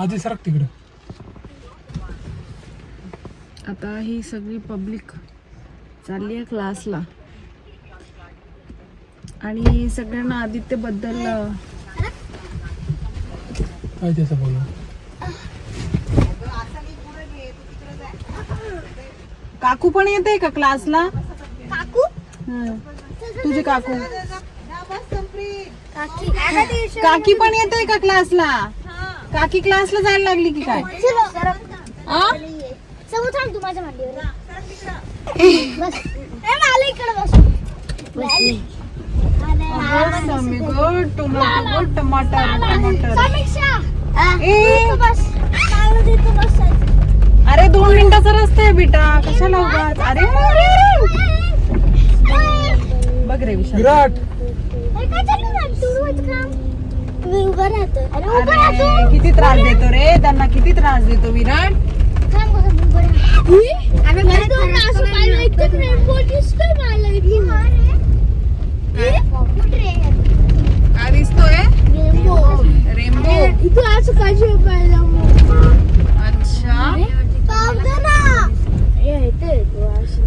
आधी सरक तिकडं. आता ही सगळी पब्लिक चालली आहे क्लासला आणि सगळ्यांना आदित्यबद्दल काय त्याचं बोलू काकू पण येते का क्लासला काकू? हं. तुझी काकू. काकी काकी पण येते का क्लासला काकी क्लासला जायला लागली की काय? आ? समोर थांब तू माझ्या मांडीवर बस. ए, मला इकडे बस. बसली. अगं, समी गं, टोमॅटो गं, टमाटर टमाटर. समीक्षा. ए. तू बस. मला तिथं बसायचं. अरे दोन मिनिटाचा रस्ता आहे बेटा. कशाला उगाच? अरे. बघ रे विशाल. विराट. अरे, काय काम. मी उभा राहतो अरे उभा अरे राहतो. किती त्रास देतो रे? त्यांना किती त्रास देतो विराट? थांब कसं मी उभा राहतो. अरे, मला दोन असं पाहिलं, एकदम rainbow दिसतोय मला इथून. हे? कुठे? काय दिसतोय? Rainbow. रेनबो इथं असं काजू पाहिलं अच्छा. हे इथं असं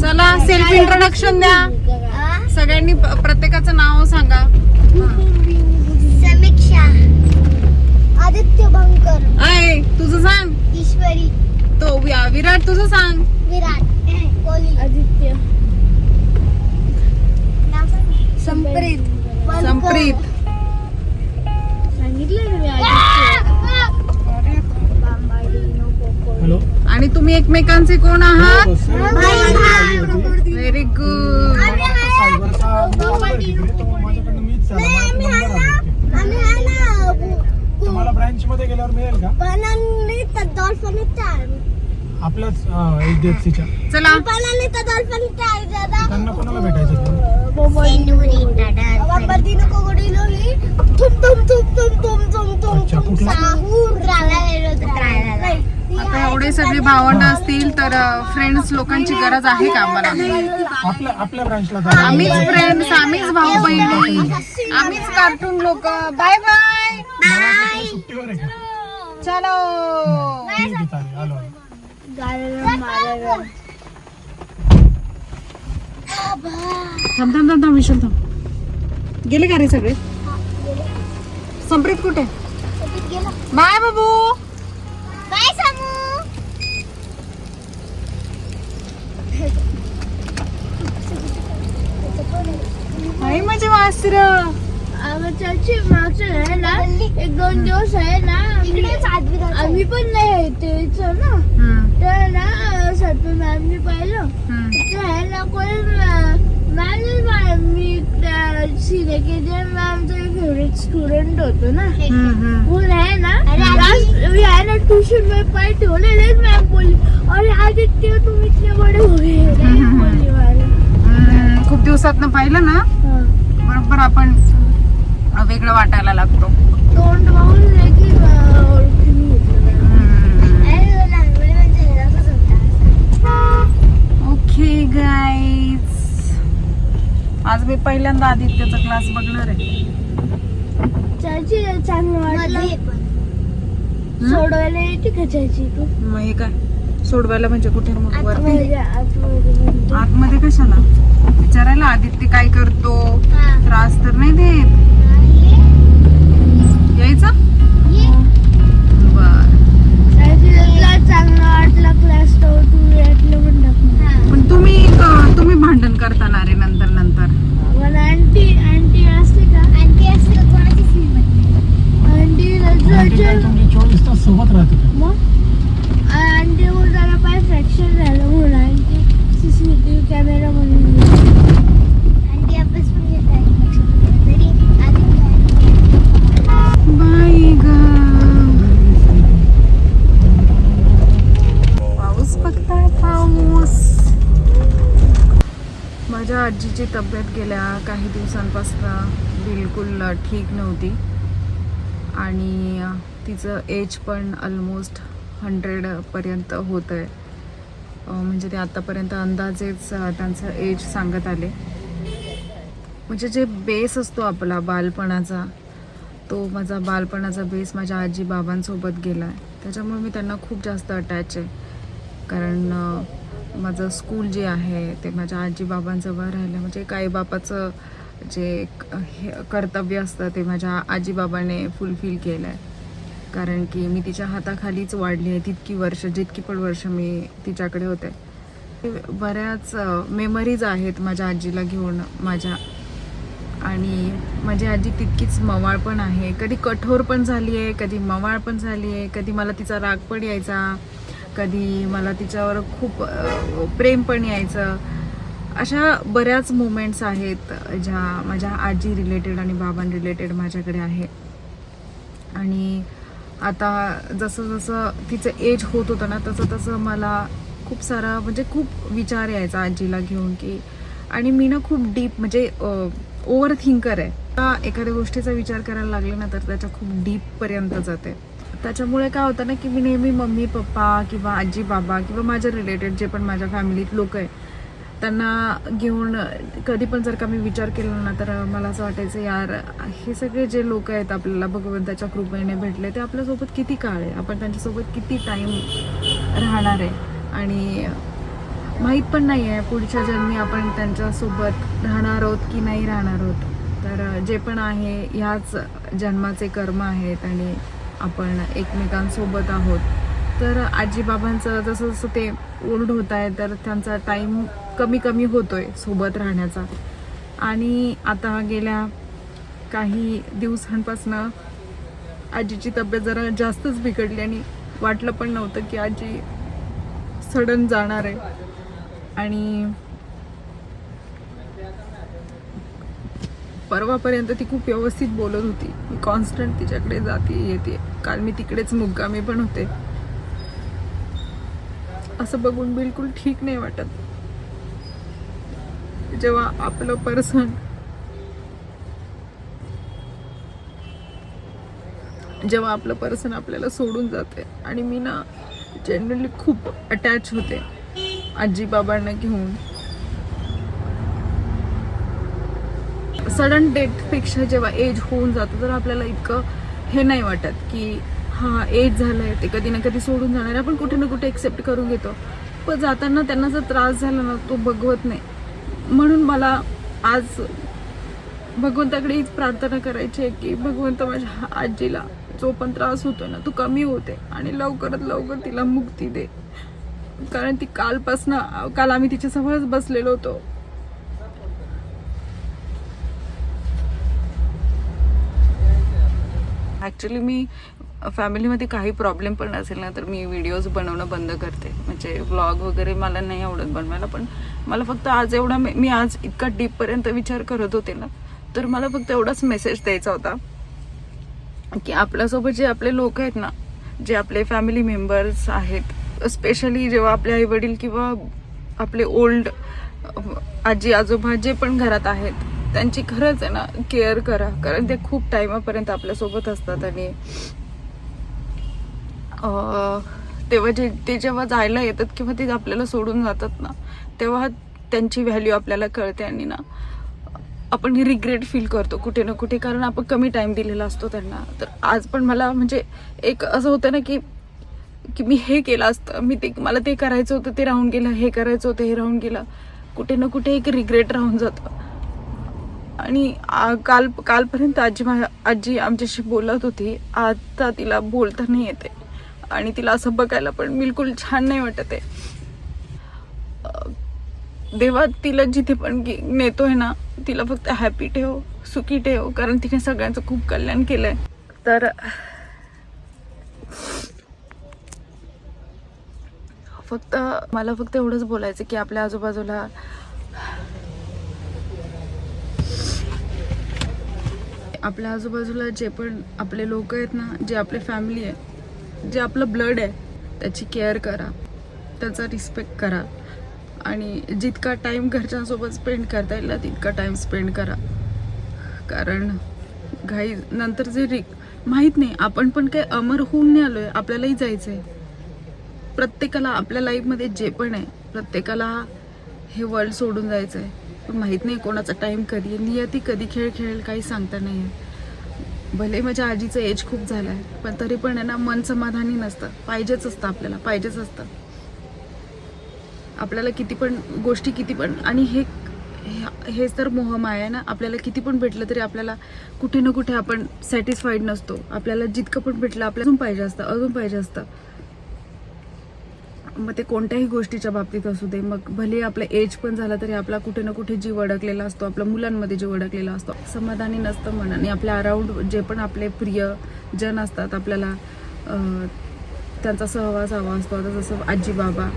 चला सेल्फ इंट्रोडक्शन द्या? सगळ्यांनी प- प्रत्येकाचं नाव सांगा समीक्षा आदित्य बंकर आय तुझं सांग? ईश्वरी. तो वि- विराट तुझं सांग. विराट. कोहली आदित्य. संप्रीत. संप्रीत. सांगितलं ना मी हॅलो आणि तुम्ही एकमेकांचे कोण आहात. व्हेरी गुड आहे. माझ्याकडनं मीच झाला. आहे. तुम्हाला ब्रँच मध्ये गेल्यावर मिळेल का? आपल्याच एच डी एफ सीच्या चला. त्यांना कोणाला भेटायचं होतं? अच्छा कुठला? आता एवढे सगळे भावंड असतील तर फ्रेंड्स लोकांची गरज आहे का आम्हाला? आपल्या आपल्या ब्रांचला आम्हीच फ्रेंड्स आम्हीच भाऊ बहिणी आम्हीच कार्टून लोक. बाय बाय सुट्टीवर आहे का चलो. ठीक आहे चालेल आलो आलो. थांब थांब थांब थांब विशाल थांब. गेले का रे सगळे? संप्रीत कुठे? बाय बाबू. बाय सामू. आई माझे वासर. आमच्याची मागचं आहे ना एक दोन दिवस आहे ना आम्ही आम्ही पण नाही येते ना. तर ना सटू मॅमनी पाहिलं. तर आहे ना कोणी मॅम मी सिने के जे मॅमचा फेवरेट स्टुडंट होतो ना. म्हणून आहे ना मी आहे ना ट्युशन में पाय ठेवलेले मॅम बोलली अरे आदित्य तुम इतने बड़े हो मला. खूप दिवसात पाहिलं ना. बरोबर आपण वेगळं वाटायला लागतो. तोंड पाहून ओके गाईज आज मी पहिल्यांदा आदित्यचा क्लास बघणार आहे. सोडवायला येते का चाची तू? मग हे काय? सोडवायला म्हणजे कुठे? मग वरती? आतमध्ये कशाला? विचारायला आदित्य काय करतो. त्रास तर नाही देत. चांगलं वाटलं क्लास तर तू यातलं पण पण तुम्ही तुम्ही भांडण करताना रे नंतर तब्येत गेल्या काही दिवसांपासून बिलकुल ठीक नव्हती. आणि तिचं एज पण ऑलमोस्ट हंड्रेडपर्यंत होतं आहे म्हणजे ते आत्तापर्यंत अंदाजेच त्यांचं एज सांगत आले. म्हणजे जे बेस असतो आपला बालपणाचा तो माझा बालपणाचा बेस माझ्या आजी बाबांसोबत गेला आहे त्याच्यामुळे मी त्यांना खूप जास्त अटॅच आहे. कारण माझं स्कूल जे आहे ते माझ्या आजी बाबांजवळ राहिलं. म्हणजे काही बापाचं जे क- हे कर्तव्य असतं ते माझ्या आजी बाबाने फुलफिल केलं आहे कारण की मी तिच्या हाताखालीच वाढली आहे. तितकी वर्ष जितकी पण वर्ष मी तिच्याकडे होते. बऱ्याच मेमरीज आहेत माझ्या आजीला घेऊन माझ्या. आणि माझी आजी तितकीच मवाळ पण आहे. कधी कठोर पण झाली आहे कधी मवाळ पण झाली आहे कधी मला तिचा राग पण यायचा. कधी मला तिच्यावर खूप प्रेम पण यायचं. अशा बऱ्याच मुमेंट्स आहेत ज्या माझ्या आजी रिलेटेड आणि बाबां रिलेटेड माझ्याकडे आहे. आणि आता जसं जसं तिचं एज होत होतं ना तसं तसं मला खूप सारा म्हणजे खूप विचार यायचा आजीला घेऊन की आणि मी ना खूप डीप म्हणजे ओव्हर थिंकर आहे. आता एखाद्या गोष्टीचा विचार करायला लागले ना तर त्याच्या खूप डीपपर्यंत जाते. त्याच्यामुळे काय होतं ना की मी नेहमी मम्मी पप्पा किंवा आजी बाबा किंवा माझ्या रिलेटेड जे पण माझ्या फॅमिलीत लोक आहे त्यांना घेऊन कधी पण जर का मी विचार केला ना तर मला असं वाटायचं यार हे सगळे जे लोक आहेत आपल्याला भगवंताच्या कृपेने भेटले ते आपल्यासोबत किती काळ आहे? आपण त्यांच्यासोबत किती टाईम राहणार आहे? आणि माहीत पण नाही आहे पुढच्या जन्मी आपण त्यांच्यासोबत राहणार आहोत की नाही राहणार आहोत. तर जे पण आहे ह्याच जन्माचे कर्म आहेत आणि आपण एकमेकांसोबत आहोत. तर आजीबाबांचं जसं जसं ते ओल्ड होत आहे तर त्यांचा टाईम कमी कमी होतोय सोबत राहण्याचा. आणि आता गेल्या काही दिवसांपासनं आजीची तब्येत जरा जास्तच बिघडली आणि वाटलं पण नव्हतं की आजी सडन जाणार आहे. आणि परवापर्यंत ती खूप व्यवस्थित बोलत होती. मी कॉन्स्टंट तिच्याकडे जाते येते. काल मी तिकडेच मुक्कामी पण होते. असं बघून बिलकुल ठीक नाही वाटत. जेव्हा आपलं पर्सन जेव्हा आपलं पर्सन आपल्याला सोडून जाते आणि मी ना जनरली खूप अटॅच होते. आजी बाबांना घेऊन. सडन डेथपेक्षा जेव्हा एज होऊन जातं तर आपल्याला इतकं हे नाही वाटत की हां एज झालंय ते कधी ना कधी सोडून जाणार आहे. आपण कुठे ना कुठे एक्सेप्ट करून घेतो. पण जाताना त्यांना जर त्रास झाला ना तो बघवत नाही. म्हणून मला आज भगवंताकडे हीच प्रार्थना करायची आहे की भगवंत माझ्या आजीला जो पण त्रास होतो ना तो कमी होते. आणि लवकरात लवकर तिला मुक्ती दे. कारण ती कालपासनं काल आम्ही तिच्या समोरच बसलेलो होतो. ॲक्च्युली मी फॅमिलीमध्ये काही प्रॉब्लेम पण असेल ना तर मी व्हिडिओज बनवणं बंद करते. म्हणजे व्लॉग वगैरे मला नाही आवडत बनवायला पण मला फक्त आज एवढा मी मी आज इतका डीपपर्यंत विचार करत होते ना तर मला फक्त एवढाच मेसेज द्यायचा होता की आपल्यासोबत जे आपले लोक आहेत ना जे आपले फॅमिली मेंबर्स आहेत स्पेशली जेव्हा आपले आई वडील किंवा आपले ओल्ड आजी आजोबा जे पण घरात आहेत त्यांची खरंच आहे ना केअर करा. कारण ते खूप टायमापर्यंत आपल्यासोबत असतात आणि तेव्हा जे ते जेव्हा जायला येतात किंवा ते आपल्याला सोडून जातात ना तेव्हा त्यांची व्हॅल्यू आपल्याला कळते आणि ना आपण रिग्रेट फील करतो कुठे ना कुठे. कारण आपण कमी टाइम दिलेला असतो त्यांना. तर आज पण मला म्हणजे एक असं होतं ना की की मी हे केलं असतं मी ते मला ते करायचं होतं ते राहून गेलं हे करायचं होतं हे राहून गेलं. कुठे ना कुठे एक रिग्रेट राहून जातं. आणि काल कालपर्यंत आजी मा आजी आमच्याशी बोलत होती. आता तिला बोलता नाही येते. आणि तिला असं बघायला पण बिलकुल छान नाही वाटत आहे. देवा तिला जिथे पण नेतो नेतोय ना तिला फक्त हॅपी ठेव सुखी ठेव कारण तिने सगळ्यांचं खूप कल्याण केलंय. तर फक्त मला फक्त एवढंच बोलायचं की आपल्या आजूबाजूला आपल्या आजूबाजूला जे पण आपले लोक आहेत ना जे आपले फॅमिली आहे जे आपलं ब्लड आहे त्याची केअर करा. त्याचा रिस्पेक्ट करा. आणि जितका टाईम घरच्यांसोबत स्पेंड करता येईल तितका टाईम स्पेंड करा. कारण घाई नंतर जे रिक माहीत नाही आपण पण काही अमर होऊन नाही आहे आपल्यालाही जायचं आहे प्रत्येकाला आपल्या लाईफमध्ये जे पण आहे प्रत्येकाला हे वर्ल्ड सोडून जायचं आहे पण माहीत नाही कोणाचा टाईम कधी नियती कधी खेळ खेळेल काही सांगता नाही आहे. भले माझ्या आजीचं एज खूप झालं आहे पण तरी पण आहे ना मन समाधानी नसतं. पाहिजेच असतं आपल्याला पाहिजेच असतं. आपल्याला किती पण गोष्टी किती पण आणि हे हे- हेच तर मोहमाया आहे ना. आपल्याला किती पण भेटलं तरी आपल्याला कुठे ना कुठे आपण सॅटिस्फाईड नसतो. आपल्याला जितकं पण भेटलं आपल्याला अजून पाहिजे असतं अजून पाहिजे असतं. मग ते कोणत्याही गोष्टीच्या बाबतीत असू दे मग भले आपलं एज पण झालं तरी आपला कुठे ना कुठे जीव अडकलेला असतो आपल्या मुलांमध्ये जीव अडकलेला असतो. समाधानी नसतं म्हणा आणि आपल्या अराउंड जे पण आपले प्रिय जन असतात आपल्याला त्यांचा सहवास हवा असतो. आता जसं आजी बाबा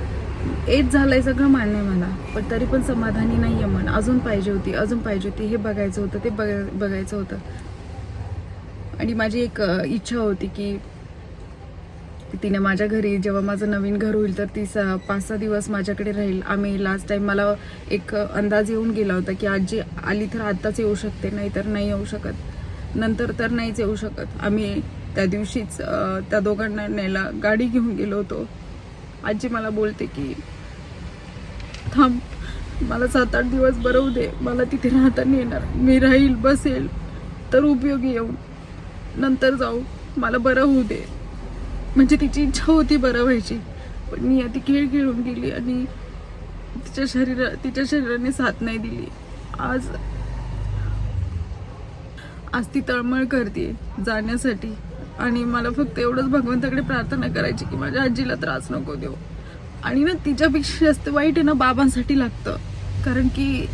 एज झालंय सगळं मान्य आहे मला पण तरी पण समाधानी नाही आहे मन. अजून पाहिजे होती अजून पाहिजे होती हे बघायचं होतं ते बघाय बघायचं होतं. आणि माझी एक इच्छा होती की तिने माझ्या घरी जेव्हा माझं नवीन घर होईल तर ती स- पाच सहा दिवस माझ्याकडे राहील. आम्ही लास्ट टाइम मला एक अंदाज येऊन गेला होता की आजी आली तर आत्ताच येऊ शकते नाही तर नाही येऊ शकत. नंतर तर नाहीच येऊ शकत. आम्ही त्या दिवशीच त्या दोघांना न्यायला गाडी घेऊन गेलो होतो. आजी मला बोलते की थांब मला सात आठ दिवस बरं होऊ दे. मला तिथे राहता येणार. मी राहील बसेल तर उपयोगी येऊन नंतर जाऊ. मला बरं होऊ दे. म्हणजे तिची इच्छा होती बरं व्हायची. पण मी ती खेळ खेळून गेली आणि तिच्या शरीरा तिच्या शरीराने साथ नाही दिली. आज आज ती तळमळ करते जाण्यासाठी. आणि मला फक्त एवढंच भगवंताकडे प्रार्थना करायची की माझ्या आजीला त्रास नको देऊ. आणि ना तिच्यापेक्षा जास्त वाईट आहे ना बाबांसाठी लागतं. कारण की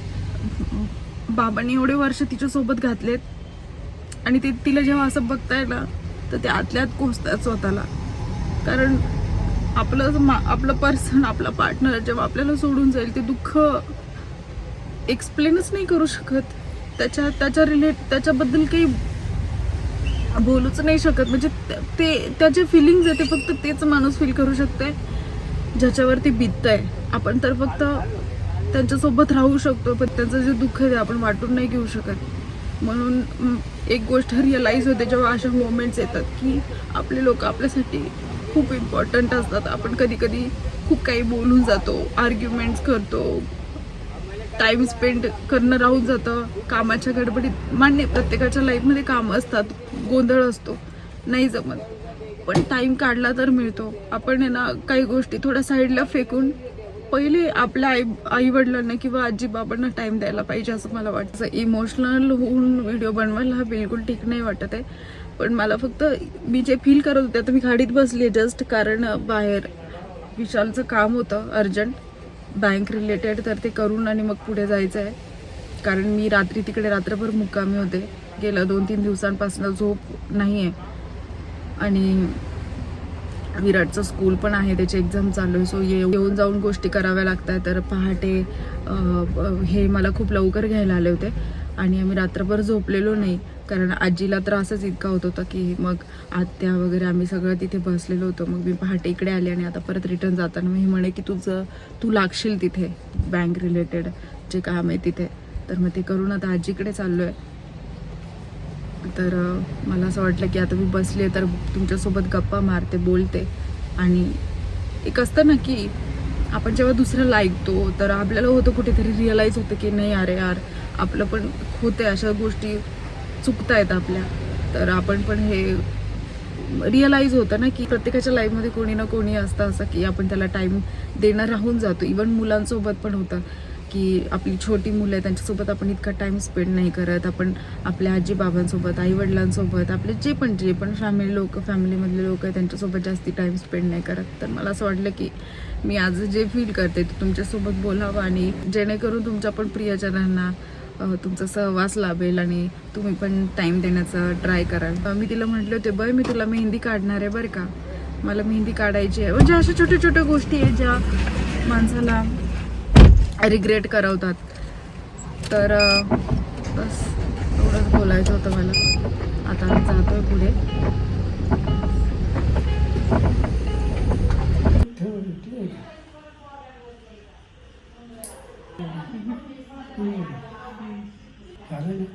बाबांनी एवढे वर्ष तिच्यासोबत घातलेत. आणि ते तिला जेव्हा असं बघताय ना तर ते आतल्यात कोसतात स्वतःला. कारण आपलं मा- आपलं पर्सन आपला पार्टनर जेव्हा आपल्याला सोडून जाईल ते दुःख एक्सप्लेनच नाही करू शकत. त्याच्या त्याच्या रिलेट त्याच्याबद्दल काही बोलूच नाही शकत. म्हणजे ते त्याचे फिलिंग्स आहे ते फक्त तेच माणूस फील करू शकते ज्याच्यावरती बीततंय. आपण तर फक्त त्यांच्यासोबत राहू शकतो पण त्यांचं जे दुःख आहे ते आपण वाटून नाही घेऊ शकत. म्हणून एक गोष्ट रिअलाईज होते जेव्हा अशा मोमेंट्स येतात की आपले लोक आपल्यासाठी खूप इम्पॉर्टंट असतात. आपण कधी कधी खूप काही बोलून जातो आर्ग्युमेंट्स करतो टाईम स्पेंड करणं राहून जातं. कामाच्या गडबडीत मान्य प्रत्येकाच्या लाईफमध्ये कामं असतात गोंधळ असतो नाही जमत. पण टाईम काढला तर मिळतो. आपण आहे ना काही गोष्टी थोड्या साईडला फेकून पहिले आपल्या आई आई वडिलांना किंवा आजी बाबांना टाईम द्यायला पाहिजे असं मला वाटतं. इमोशनल होऊन व्हिडिओ बनवायला हा बिलकुल ठीक नाही वाटत आहे. पण मला फक्त मी जे फील करत होते आता मी गाडीत बसली जस्ट कारण बाहेर विशालचं काम होतं अर्जंट. बँक रिलेटेड तर ते करून आणि मग पुढे जायचं आहे कारण मी रात्री तिकडे रात्रभर मुक्कामी होते. गेल्या दोन तीन दिवसांपासून झोप नाही आहे आणि विराटचं स्कूल पण आहे त्याची एक्झाम चालू आहे. सो येऊन जाऊन गोष्टी कराव्या लागतात तर पहाटे हे मला खूप लवकर घ्यायला आले होते. आणि आम्ही रात्रभर झोपलेलो नाही. कारण आजीला त्रासच इतका होत होता की मग आत्या वगैरे आम्ही सगळं तिथे बसलेलो होतो. मग मी पहाटे इकडे आले आणि आता परत रिटर्न जाताना मी म्हणे की तुझं तू लागशील तिथे बँक रिलेटेड जे काम आहे तिथे. तर मग ते करून आता आजीकडे चाललो आहे तर मला असं वाटलं की आता मी बसले तर तुमच्यासोबत गप्पा मारते बोलते. आणि एक असतं ना की आपण जेव्हा दुसऱ्याला ऐकतो तर आपल्याला होतं कुठेतरी रिअलाईज होतं की नाही अरे यार आपलं पण होते अशा गोष्टी. चुकतायत आपल्या. तर आपण पण हे रिअलाईज होतं ना की प्रत्येकाच्या लाईफमध्ये कोणी ना कोणी असतं असं की आपण त्याला टाईम देणं राहून जातो. इवन मुलांसोबत पण होतं की आपली छोटी मुलं आहे त्यांच्यासोबत आपण इतका टाईम स्पेंड नाही करत. आपण आपल्या आजी बाबांसोबत आई वडिलांसोबत आपले जे पण जे पण फॅमिली लोक फॅमिलीमधले लोक आहेत त्यांच्यासोबत जास्ती टाईम स्पेंड नाही करत. तर मला असं वाटलं की मी आज जे फील करते ते तुमच्यासोबत बोलावं आणि जेणेकरून तुमच्या पण प्रियजनांना तुमचा सहवास लाभेल आणि तुम्ही पण टाईम देण्याचा ट्राय कराल. मी तिला म्हटले होते बर मी तुला मेहंदी काढणार आहे बरं का? मला मेहंदी काढायची आहे. म्हणजे अशा छोट्या छोट्या गोष्टी आहेत ज्या माणसाला रिग्रेट करवतात. तर बस एवढंच बोलायचं होतं मला. आता आम्ही जातोय पुढे. Mm-hmm. झालं ना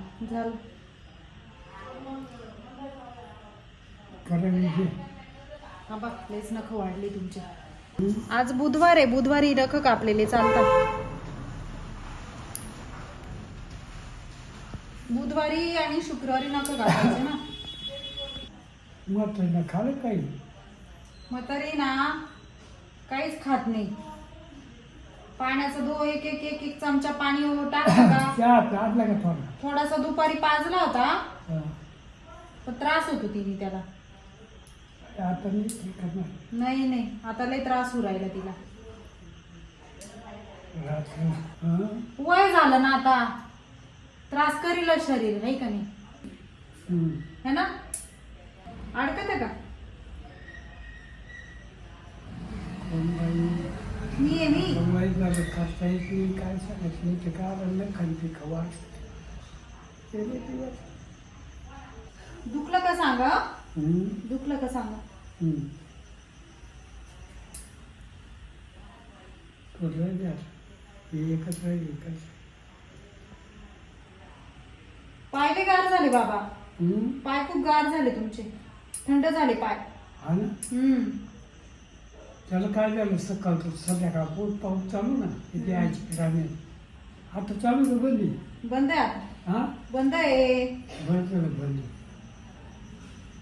नख वाढली तुमची आज बुधवार आहे बुधवारी नख कापलेले चालतात. बुधवारी आणि शुक्रवारी नख कापायचे ना. मग त्यांना खाल्लं काही? मग तरी ना काहीच खात नाही. पाण्याचा दो एक एक एक एक चमचा पाणी टाकलं का चहा प्यादला का थोडा? थोडासा दुपारी पाजला होता. हा. पण त्रास होतो तिने त्याला. आता मी हे करणार नाही नाही. आता लय त्रास होऊ राहिला तिला. रात्री हा? वय झालं ना आता. त्रास करील शरीर नाही का नाही? हम्म. है ना? अडकत का? बाई? मी आहे मी खाता काय सांगायचं? नाही ते काय आणलं खाली खवा दुखलं का सांगा. दुखलं का सांगा. हे एकच राहिली एकच पाय बी गार झाले बाबा. पाय खूप गार झाले तुमचे. थंड झाले पाय. हा ना? हम्म. त्याला काय झालं? सकाळ संध्याकाळ पोट पाऊस चालू ना इथे आयची राणे आता चालू का बंदी बंद आहे आता. हा? बंद आहे. बरं झालं बंदी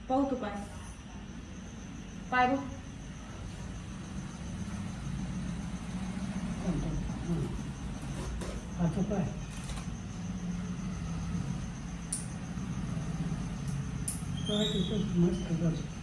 पाहू तू पाय. पाय बघ. आता काय काय ते मस्त झालं.